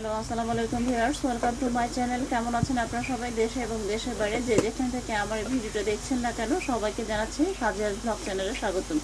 Hello, আসসালামু আলাইকুম viewers, welcome to my channel. কেমন আছেন আপনারা সবাই? দেশে এবং দেশের বাইরে যে যেখান থেকে আমার ভিডিওটা দেখছেন না কেন, সবাইকে জানাচ্ছি সাজিয়াজ ব্লগ চ্যানেলে স্বাগতম।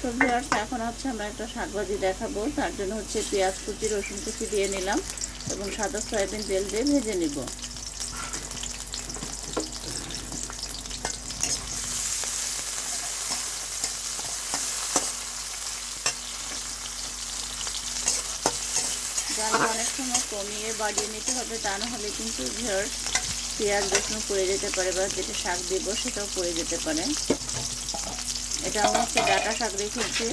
তো ভিউয়ার্স, এখন হচ্ছে আমরা একটা শাকভাজি দেখাবো। তার জন্য হচ্ছে পেঁয়াজ, কুচি, রসুন কুচি দিয়ে নিলাম এবং সাদা সয়াবিন তেল দিয়ে ভেজে নিব। জালটা অনেক সময় কমিয়ে বাড়িয়ে নিতে হবে তা না হলে কিন্তু ঘর পেঁয়াজ রসুন পড়ে যেতে পারে বা যেটা শাক দেবো সেটাও পড়ে যেতে পারে। এটা আমার হচ্ছে ডাটা শাক রেখেছি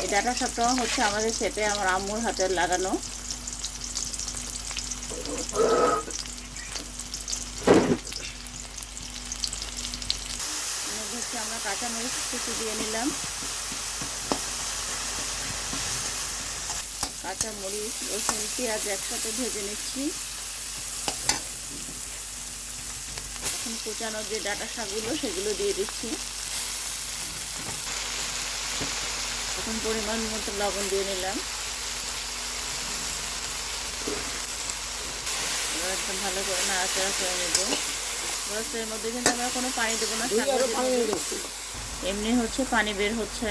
এই ডাটা শাকটাও হচ্ছে আমাদের খেতে আমার আম্মুর হাতে লাগানো। হচ্ছে আমরা কাঁচামরিচ কিছু দিয়ে নিলাম। কাঁচা মরিচ রসুন পেঁয়াজ একসাথে ভেজে নিচ্ছি। এখন কুচানো যে ডাটা শাকগুলো সেগুলো দিয়ে দিচ্ছি। এখন পরিমাণ মতো লবণ দিয়ে নিলাম। এবার একদম ভালো করে নাড়াচাড়া করে নেব। রস এর মধ্যে কিন্তু আমরা কোনো পানি দেবো না এমনি হচ্ছে পানি বের হচ্ছে।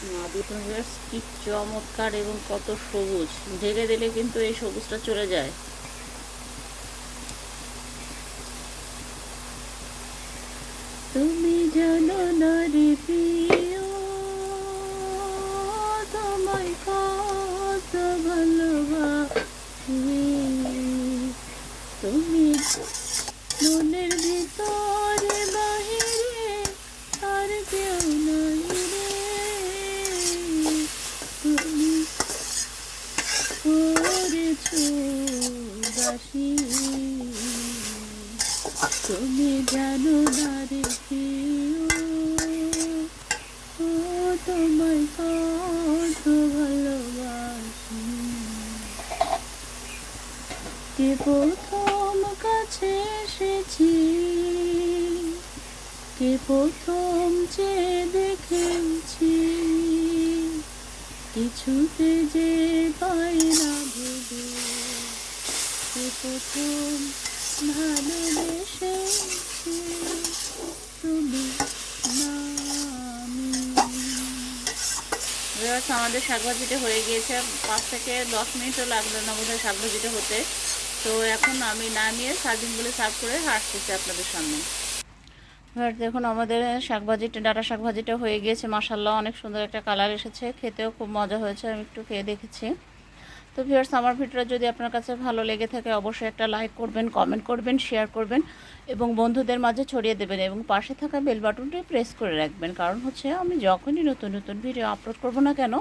বেশ কি চমৎকার এবং কত সবুজ। ঢেকে দিলে কিন্তু এই সবুজটা চলে যায়। তুমি জানো না রে প্রিয়, তোমায় কত ভালোবাসি। তুমি মনের ভিতরে বাহিরে আর কেউ নাই রে তুমি করেছ বাসি তুমি জানো না রে ও তোমায় কত ভালোবাসি। কে প্রথম কাছে এসেছি? কে প্রথম যে দেখেছি? কিছুতে যে পাই না ভেবে। কে প্রথম ভালোবেসেছি তুমি না আমি এবার আমাদের শাকভাজিটা হয়ে গিয়েছে। পাঁচ থেকে দশ মিনিটও লাগল না বোধ বোধহয় শাকভাজিটা হতে। তো এখন আমি নামিয়ে বলে সার্ভ করে আসতেছি আপনাদের সামনে। এবার দেখুন, আমাদের শাকভাজিটা ডাটা শাকভাজিটা হয়ে গিয়েছে। মাসাল্লাহ অনেক সুন্দর একটা কালার এসেছে। খেতেও খুব মজা হয়েছে, আমি একটু খেয়ে দেখেছি। তো ভিউয়ার্স আমার ভিডিওটা যদি আপনার কাছে ভালো লেগে থাকে, অবশ্যই একটা লাইক করবেন কমেন্ট করবেন শেয়ার করবেন এবং বন্ধুদের মাঝে ছড়িয়ে দেবেন এবং পাশে থাকা বেল বাটনটি প্রেস করে রাখবেন। কারণ হচ্ছে, আমি যখনই নতুন নতুন ভিডিও আপলোড করব না কেন,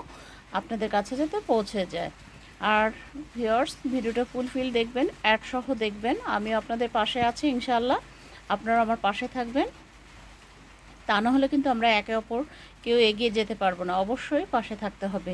আপনাদের কাছে যাতে পৌঁছে যায়। আর ভিউয়ার্স ভিডিওটা ফুলফিল দেখবেন অ্যাড সহ দেখবেন। আমি আপনাদের পাশে আছি, ইনশাআল্লাহ। আপনারা আমার পাশে থাকবেন। তা না হলে কিন্তু আমরা একে অপর কেউ এগিয়ে যেতে পারব না। অবশ্যই পাশে থাকতে হবে।